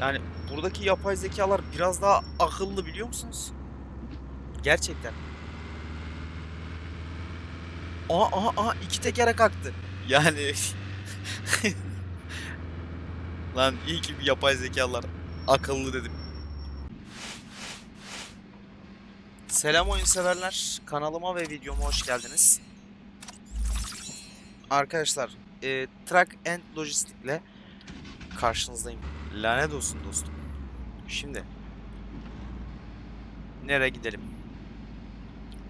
Yani buradaki yapay zekalar biraz daha akıllı biliyor musunuz? Gerçekten. Aa aha aha iki tekere kalktı. Yani Lan iyi ki yapay zekalar akıllı dedim. Selam oyun severler. Kanalıma ve videoma hoş geldiniz. Arkadaşlar, e, Truck and Logistik'le karşınızdayım. Lanet olsun dostum. Şimdi nereye gidelim?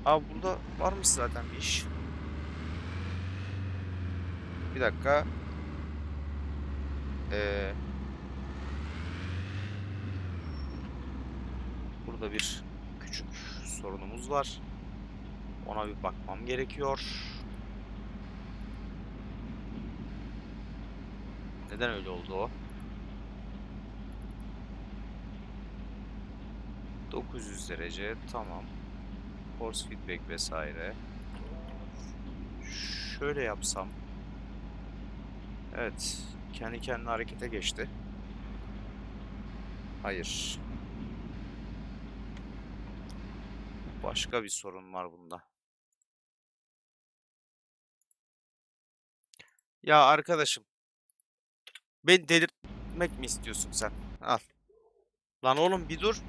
Abi burada varmış zaten bir iş. Bir dakika. Ee, burada bir küçük sorunumuz var. Ona bir bakmam gerekiyor. Neden öyle oldu o? 900 derece tamam. Force feedback vesaire. Şöyle yapsam. Evet. Kendi kendine harekete geçti. Hayır. Başka bir sorun var bunda. Ya arkadaşım. Beni delirtmek mi istiyorsun sen? Al. Lan oğlum bir dur.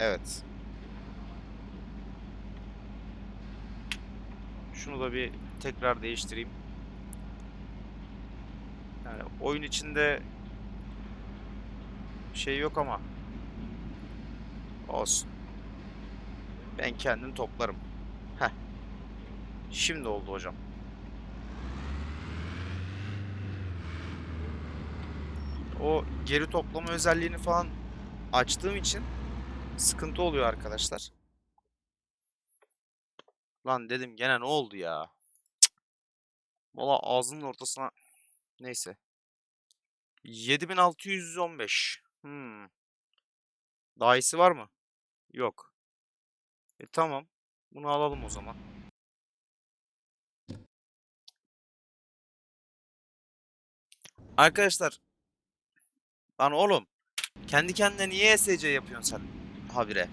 Evet. Şunu da bir tekrar değiştireyim. Yani oyun içinde şey yok ama olsun. Ben kendim toplarım. Heh. Şimdi oldu hocam. O geri toplama özelliğini falan açtığım için sıkıntı oluyor arkadaşlar. Lan dedim gene ne oldu ya? Valla ağzının ortasına neyse. 7615. Hmm. Daha iyisi var mı? Yok. E tamam. Bunu alalım o zaman. Arkadaşlar. Lan oğlum. Kendi kendine niye SC yapıyorsun sen habire?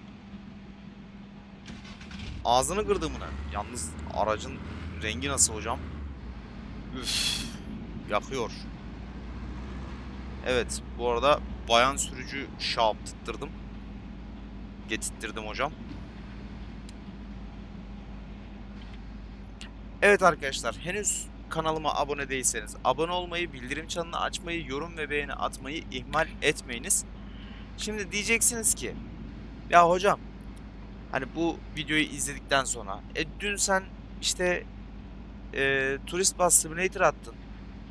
Ağzını kırdığımına. Yalnız aracın rengi nasıl hocam? Üf. Yakıyor. Evet. Bu arada bayan sürücü şap tıttırdım. Getirttirdim hocam. Evet arkadaşlar henüz kanalıma abone değilseniz abone olmayı, bildirim çanını açmayı, yorum ve beğeni atmayı ihmal etmeyiniz. Şimdi diyeceksiniz ki ya hocam hani bu videoyu izledikten sonra e dün sen işte e, Turist Bus Simulator attın.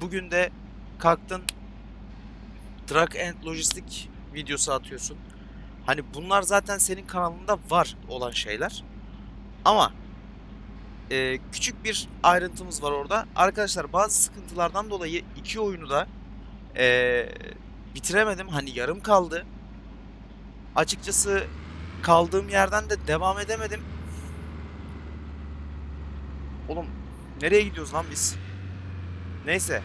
Bugün de kalktın Truck and Logistik videosu atıyorsun. Hani bunlar zaten senin kanalında var olan şeyler. Ama e, küçük bir ayrıntımız var orada. Arkadaşlar bazı sıkıntılardan dolayı iki oyunu da e, bitiremedim. Hani yarım kaldı. Açıkçası kaldığım yerden de devam edemedim. Oğlum nereye gidiyoruz lan biz? Neyse.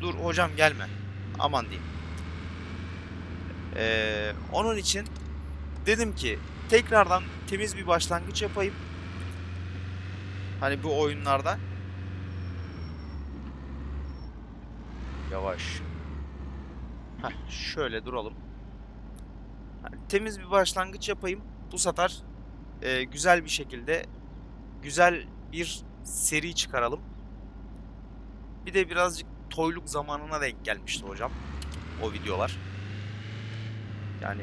Dur hocam gelme. Aman diyeyim. Ee, onun için dedim ki tekrardan temiz bir başlangıç yapayım. Hani bu oyunlarda. Yavaş. Heh, şöyle duralım. Hani temiz bir başlangıç yapayım. Bu sefer e, güzel bir şekilde güzel bir seri çıkaralım. Bir de birazcık toyluk zamanına denk gelmişti hocam. O videolar. Yani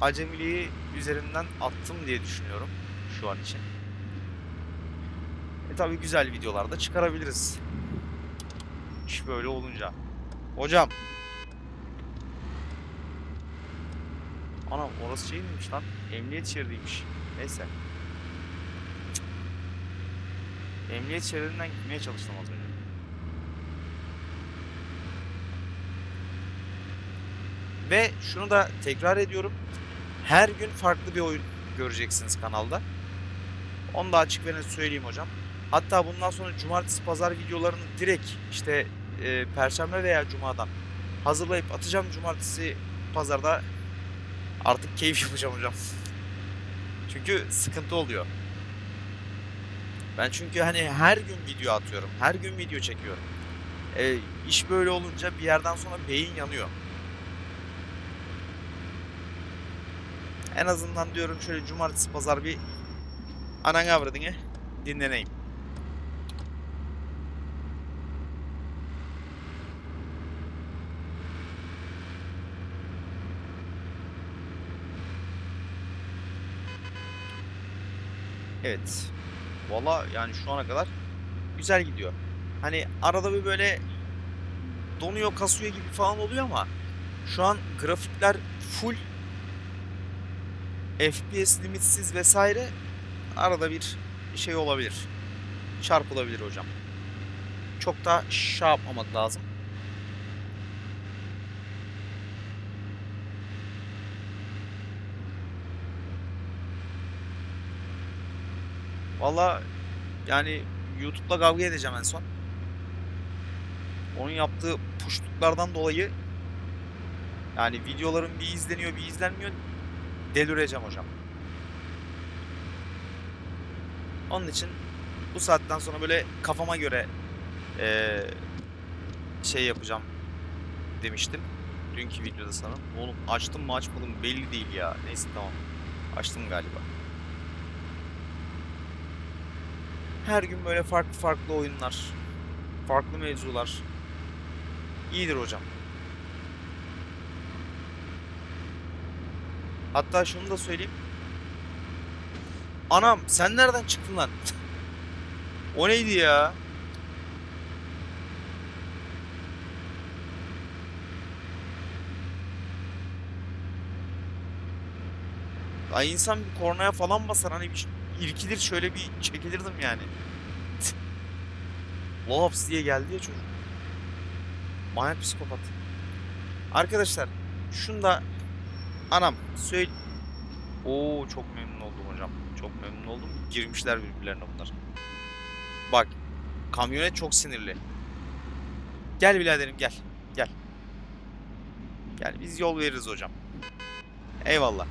acemiliği üzerinden attım diye düşünüyorum şu an için. E tabi güzel videolar da çıkarabiliriz. İş böyle olunca. Hocam. Ana orası şey miymiş lan? Emniyet şeridiymiş. Neyse. Cık. Emniyet şeridinden gitmeye çalıştım az önce. Ve şunu da tekrar ediyorum. Her gün farklı bir oyun göreceksiniz kanalda. Onu da açık ve net söyleyeyim hocam. Hatta bundan sonra cumartesi pazar videolarını direkt işte e, perşembe veya cumadan hazırlayıp atacağım. Cumartesi pazarda artık keyif yapacağım hocam. Çünkü sıkıntı oluyor. Ben çünkü hani her gün video atıyorum. Her gün video çekiyorum. E, iş böyle olunca bir yerden sonra beyin yanıyor. En azından diyorum şöyle cumartesi pazar bir anan avradını dinleneyim. Evet. Valla yani şu ana kadar güzel gidiyor. Hani arada bir böyle donuyor, kasıyor gibi falan oluyor ama şu an grafikler full FPS limitsiz vesaire arada bir şey olabilir. Çarpılabilir hocam. Çok da şey yapmamak lazım. Valla yani YouTube'la kavga edeceğim en son. Onun yaptığı puşluklardan dolayı yani videolarım bir izleniyor bir izlenmiyor delireceğim hocam. Onun için bu saatten sonra böyle kafama göre eee, şey yapacağım demiştim. Dünkü videoda sana. Oğlum açtım mı açmadım belli değil ya. Neyse tamam. Açtım galiba. Her gün böyle farklı farklı oyunlar, farklı mevzular. İyidir hocam. Hatta şunu da söyleyeyim. Anam sen nereden çıktın lan? o neydi ya? Ay insan bir kornaya falan basar hani bir irkilir şöyle bir çekilirdim yani. Lops diye geldi ya çocuk. Manyak psikopat. Arkadaşlar şunu da anam söyle. Oo çok memnun oldum hocam. Çok memnun oldum. Girmişler birbirlerine bunlar. Bak kamyonet çok sinirli. Gel biraderim gel. Gel. Gel biz yol veririz hocam. Eyvallah.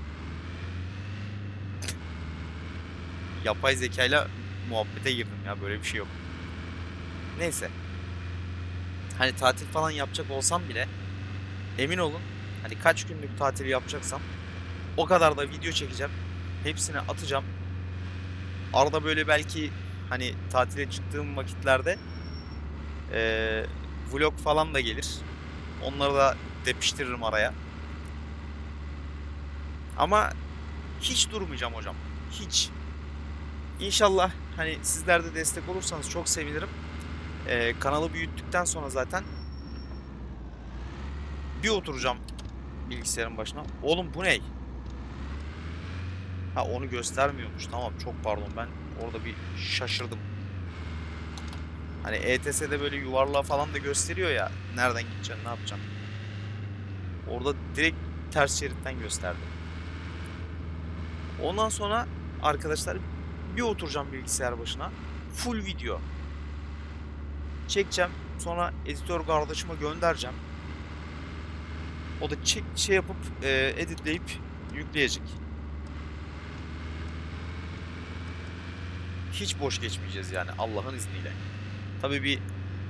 Yapay zekayla muhabbete girdim ya böyle bir şey yok. Neyse. Hani tatil falan yapacak olsam bile emin olun hani kaç günlük tatil yapacaksam o kadar da video çekeceğim. Hepsini atacağım. Arada böyle belki hani tatile çıktığım vakitlerde eee, vlog falan da gelir. Onları da depiştiririm araya. Ama hiç durmayacağım hocam. Hiç. İnşallah hani sizler de destek olursanız çok sevinirim. Ee, kanalı büyüttükten sonra zaten bir oturacağım bilgisayarın başına. Oğlum bu ne? Ha onu göstermiyormuş. Tamam çok pardon ben orada bir şaşırdım. Hani ETS'de böyle yuvarlağı falan da gösteriyor ya. Nereden gideceksin, ne yapacaksın. Orada direkt ters şeritten gösterdi. Ondan sonra arkadaşlar bir oturacağım bilgisayar başına. Full video. Çekeceğim. Sonra editör kardeşime göndereceğim. O da çek şey yapıp e, editleyip yükleyecek. Hiç boş geçmeyeceğiz yani Allah'ın izniyle. Tabii bir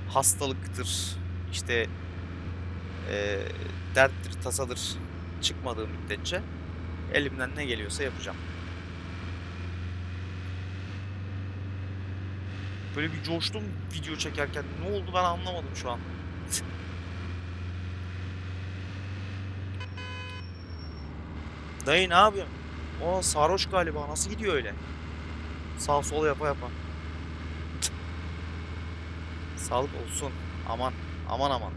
hastalıktır, işte e, derttir, tasadır çıkmadığı müddetçe elimden ne geliyorsa yapacağım. Böyle bir coştum video çekerken. Ne oldu ben anlamadım şu an. Dayı ne yapıyorsun? O sarhoş galiba. Nasıl gidiyor öyle? Sağ sol yapa yapa. Sağlık olsun. Aman. Aman aman.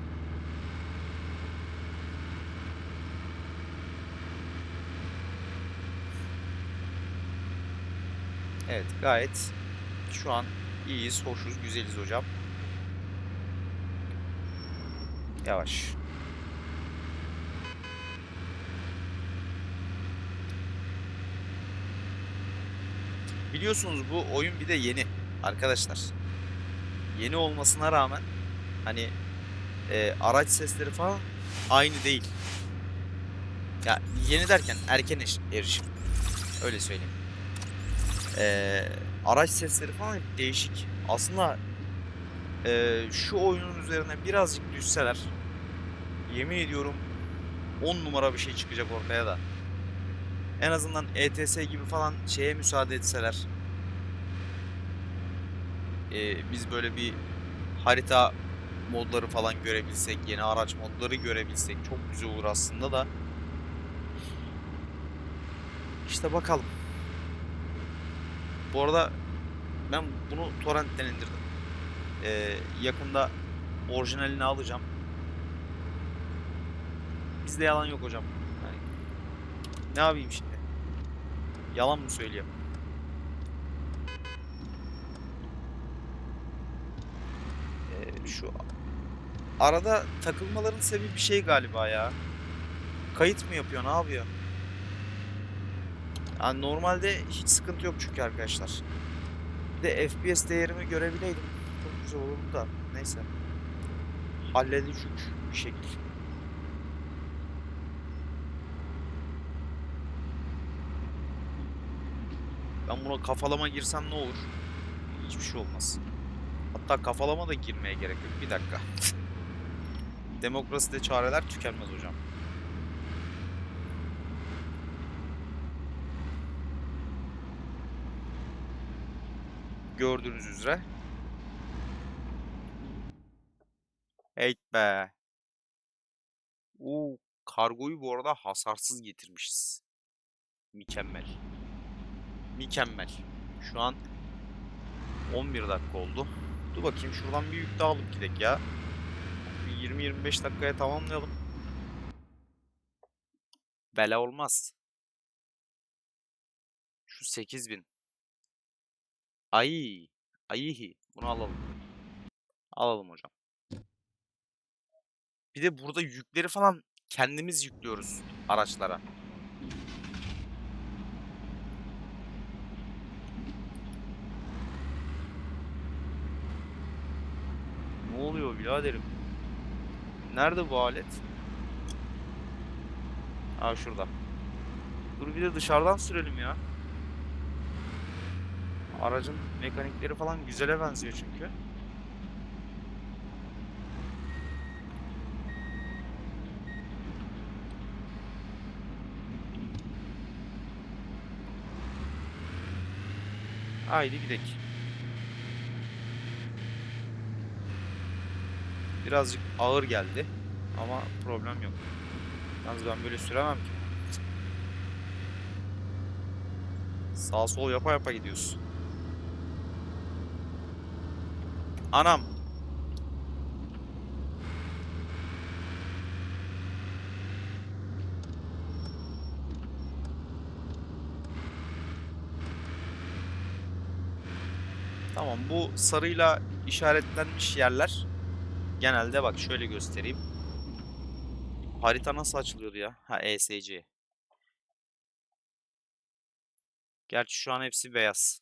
Evet gayet şu an iyiyiz, hoşuz, güzeliz hocam. Yavaş. Biliyorsunuz bu oyun bir de yeni arkadaşlar. Yeni olmasına rağmen hani e, araç sesleri falan aynı değil. Ya yeni derken erken erişim. Öyle söyleyeyim. Ee, araç sesleri falan değişik. Aslında ee, şu oyunun üzerine birazcık düşseler yemin ediyorum 10 numara bir şey çıkacak ortaya da. En azından ETS gibi falan şeye müsaade etseler. Ee, biz böyle bir harita modları falan görebilsek, yeni araç modları görebilsek çok güzel olur aslında da. İşte bakalım. Bu arada ben bunu torrentten indirdim. Ee, yakında orijinalini alacağım. Bizde yalan yok hocam. Yani ne yapayım şimdi? Yalan mı söyleyeyim? Ee, şu arada takılmaların sebebi bir şey galiba ya. Kayıt mı yapıyor, ne yapıyor? Yani normalde hiç sıkıntı yok çünkü arkadaşlar. Bir de FPS değerimi görebileydim. Çok güzel olurdu da. Neyse. Halledecek bir şekil. Ben buna kafalama girsem ne olur? Hiçbir şey olmaz. Hatta kafalama da girmeye gerek yok. Bir dakika. Demokraside çareler tükenmez hocam. Gördüğünüz üzere. Hey be. Oo, kargoyu bu arada hasarsız getirmişiz. Mükemmel. Mükemmel. Şu an 11 dakika oldu. Dur bakayım şuradan bir yük daha alıp gidelim ya. Bir 20-25 dakikaya tamamlayalım. Bela olmaz. Şu 8000. Ay. Ayihi. Bunu alalım. Alalım hocam. Bir de burada yükleri falan kendimiz yüklüyoruz araçlara. Ne oluyor biraderim? Nerede bu alet? Aa şurada. Dur bir de dışarıdan sürelim ya. Aracın mekanikleri falan güzele benziyor çünkü. Haydi gidelim. Birazcık ağır geldi ama problem yok. Yalnız ben böyle süremem ki. Sağ sol yapa yapa gidiyorsun. Anam. Tamam bu sarıyla işaretlenmiş yerler genelde bak şöyle göstereyim. Harita nasıl açılıyordu ya? Ha ESC. Gerçi şu an hepsi beyaz.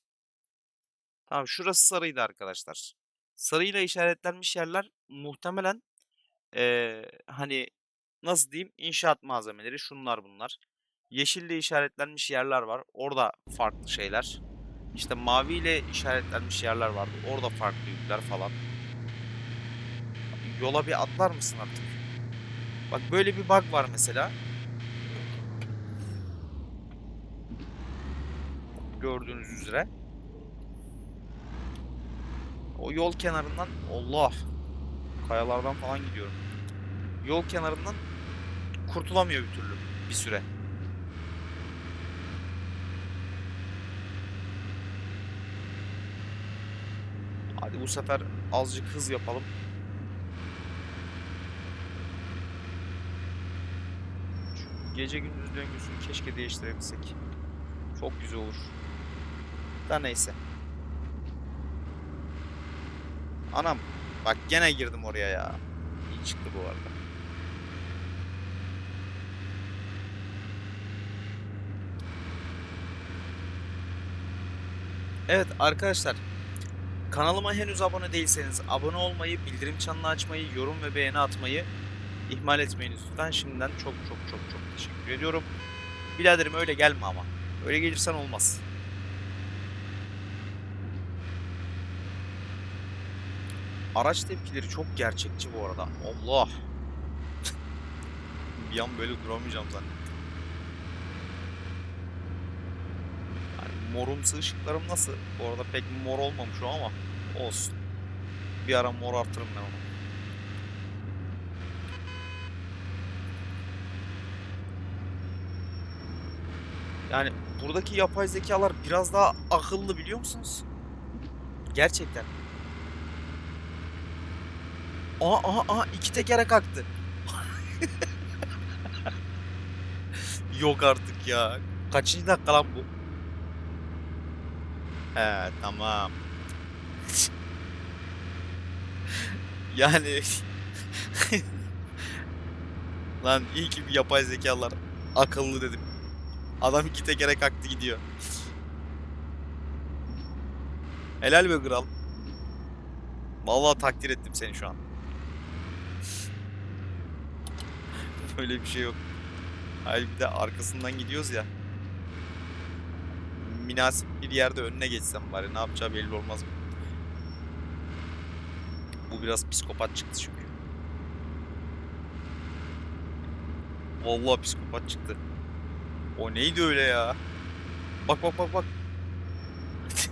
Tamam şurası sarıydı arkadaşlar. Sarıyla işaretlenmiş yerler muhtemelen eee, hani nasıl diyeyim inşaat malzemeleri şunlar bunlar. Yeşille işaretlenmiş yerler var. Orada farklı şeyler. İşte maviyle işaretlenmiş yerler vardı. Orada farklı yükler falan. Yola bir atlar mısın artık? Bak böyle bir bug var mesela. Gördüğünüz üzere. O yol kenarından Allah kayalardan falan gidiyorum. Yol kenarından kurtulamıyor bir türlü bir süre. Hadi bu sefer azıcık hız yapalım. Şu gece gündüz döngüsünü keşke değiştirebilsek. Çok güzel olur. Da neyse. Anam. Bak gene girdim oraya ya. İyi çıktı bu arada. Evet arkadaşlar. Kanalıma henüz abone değilseniz abone olmayı, bildirim çanını açmayı, yorum ve beğeni atmayı ihmal etmeyiniz lütfen. Şimdiden çok çok çok çok teşekkür ediyorum. Biraderim öyle gelme ama. Öyle gelirsen olmaz. Araç tepkileri çok gerçekçi bu arada. Allah. bir an böyle duramayacağım zannettim. Yani morumsu ışıklarım nasıl? Bu arada pek mor olmamış o ama olsun. Bir ara mor artırım ben onu. Yani buradaki yapay zekalar biraz daha akıllı biliyor musunuz? Gerçekten. Aa aa aa iki tekere kalktı. Yok artık ya. Kaçıncı dakika lan bu? He tamam. yani lan iyi ki bir yapay zekalar akıllı dedim. Adam iki tekere kalktı gidiyor. Helal be kral. Vallahi takdir ettim seni şu an. Böyle bir şey yok. Hayır bir de arkasından gidiyoruz ya. Münasip bir yerde önüne geçsem bari ne yapacağı belli olmaz mı? Bu biraz psikopat çıktı çünkü. Vallahi psikopat çıktı. O neydi öyle ya? Bak bak bak bak.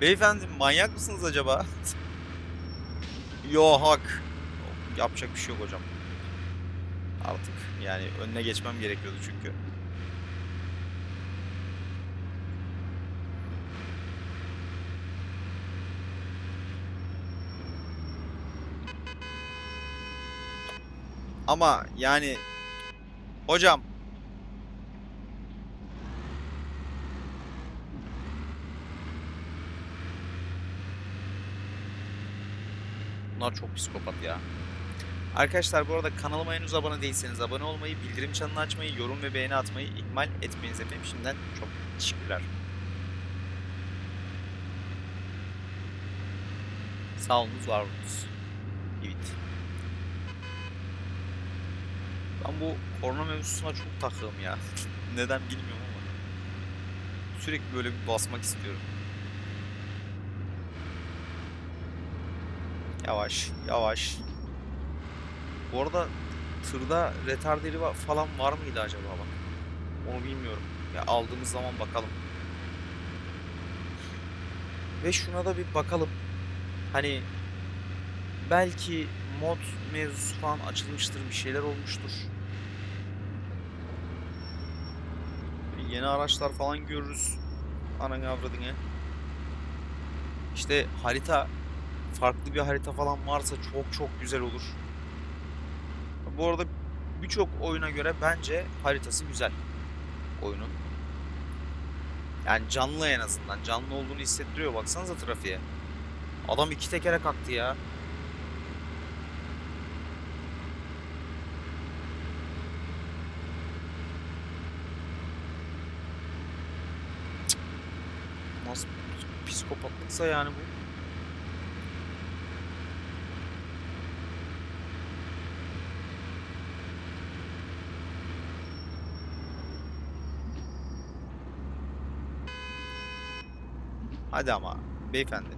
Beyefendi manyak mısınız acaba? Yo hak. Yapacak bir şey yok hocam. Artık yani önüne geçmem gerekiyordu çünkü. Ama yani hocam Bunlar çok psikopat ya. Arkadaşlar bu arada kanalıma henüz abone değilseniz abone olmayı, bildirim çanını açmayı, yorum ve beğeni atmayı ihmal etmeyiniz efendim. Şimdiden çok teşekkürler. Sağ olunuz, var. Evet. Ben bu korna mevzusuna çok takığım ya. Neden bilmiyorum ama. Sürekli böyle bir basmak istiyorum. Yavaş, yavaş. Bu arada tırda retarderi falan var mıydı acaba bak. Onu bilmiyorum. Ya aldığımız zaman bakalım. Ve şuna da bir bakalım. Hani belki mod mevzusu falan açılmıştır, bir şeyler olmuştur. Yeni araçlar falan görürüz. Ananı avradını. İşte harita farklı bir harita falan varsa çok çok güzel olur. Bu arada birçok oyuna göre bence haritası güzel oyunun. Yani canlı en azından. Canlı olduğunu hissettiriyor. Baksanıza trafiğe. Adam iki tekere kalktı ya. Cık. Nasıl psikopatlıksa yani bu. Hadi ama beyefendi.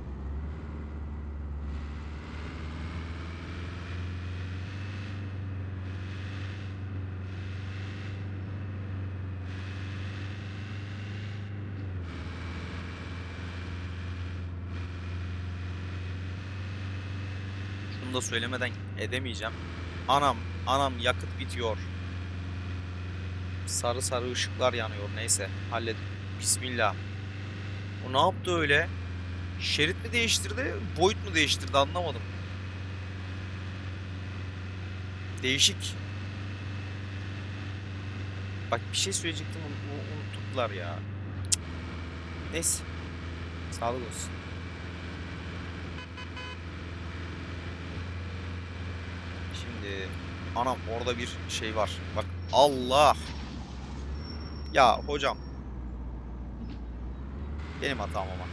Şunu da söylemeden edemeyeceğim. Anam, anam yakıt bitiyor. Sarı sarı ışıklar yanıyor. Neyse, hallet. Bismillah. O ne yaptı öyle? Şerit mi değiştirdi, boyut mu değiştirdi anlamadım. Değişik. Bak bir şey söyleyecektim unu- unu- unuttular ya. Cık. Neyse. Sağlık olsun. Şimdi anam orada bir şey var. Bak Allah. Ya hocam. Benim hatam ama.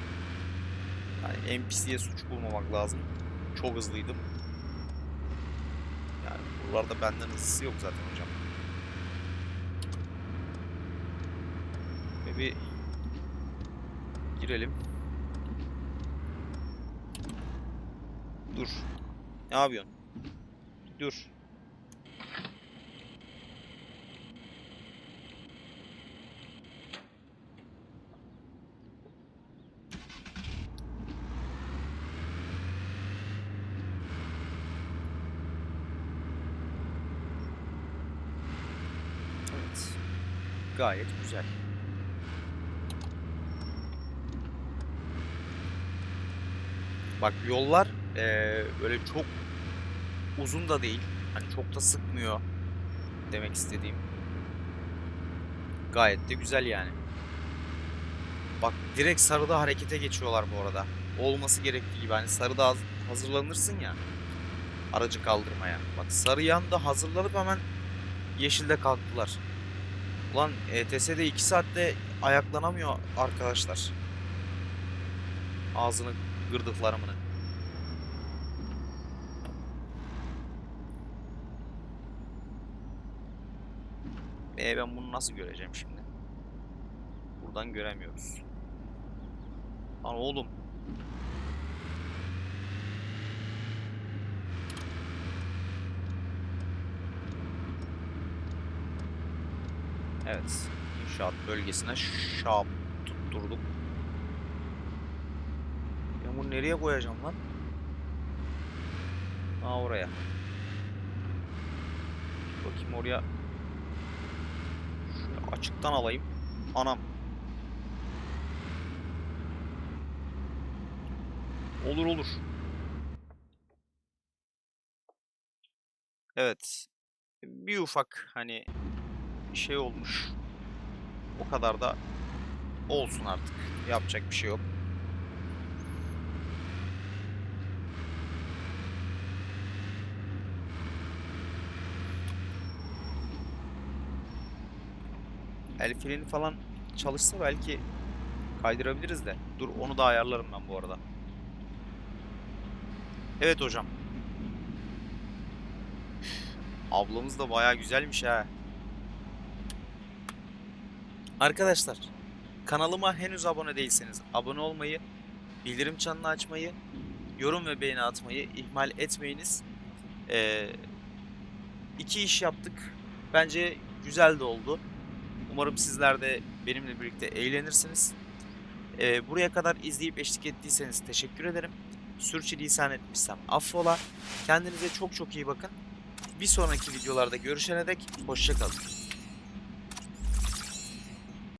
Yani NPC'ye suç bulmamak lazım. Çok hızlıydım. Yani buralarda benden hızlısı yok zaten hocam. Ve bir girelim. Dur. Ne yapıyorsun? Dur. Evet. Gayet güzel. Bak yollar eee, böyle çok uzun da değil. Hani çok da sıkmıyor demek istediğim. Gayet de güzel yani. Bak direkt sarıda harekete geçiyorlar bu arada. Olması gerektiği gibi hani sarıda haz- hazırlanırsın ya aracı kaldırmaya. Bak sarı yanda hazırlanıp hemen yeşilde kalktılar. Ulan ETS'de 2 saatte ayaklanamıyor arkadaşlar. Ağzını gırdıklarımını. E ben bunu nasıl göreceğim şimdi? Buradan göremiyoruz. Lan oğlum. Evet. İnşaat bölgesine şap tutturduk. Ben bunu nereye koyacağım lan? Ha oraya. Bakayım oraya. Şöyle açıktan alayım. Anam. Olur olur. Evet. Bir ufak hani şey olmuş. O kadar da olsun artık. Yapacak bir şey yok. El freni falan çalışsa belki kaydırabiliriz de. Dur onu da ayarlarım ben bu arada. Evet hocam. Ablamız da bayağı güzelmiş ha. Arkadaşlar, kanalıma henüz abone değilseniz abone olmayı, bildirim çanını açmayı, yorum ve beğeni atmayı ihmal etmeyiniz. Ee, iki iş yaptık. Bence güzel de oldu. Umarım sizler de benimle birlikte eğlenirsiniz. Ee, buraya kadar izleyip eşlik ettiyseniz teşekkür ederim. Sürçülisan etmişsem affola. Kendinize çok çok iyi bakın. Bir sonraki videolarda görüşene dek hoşçakalın.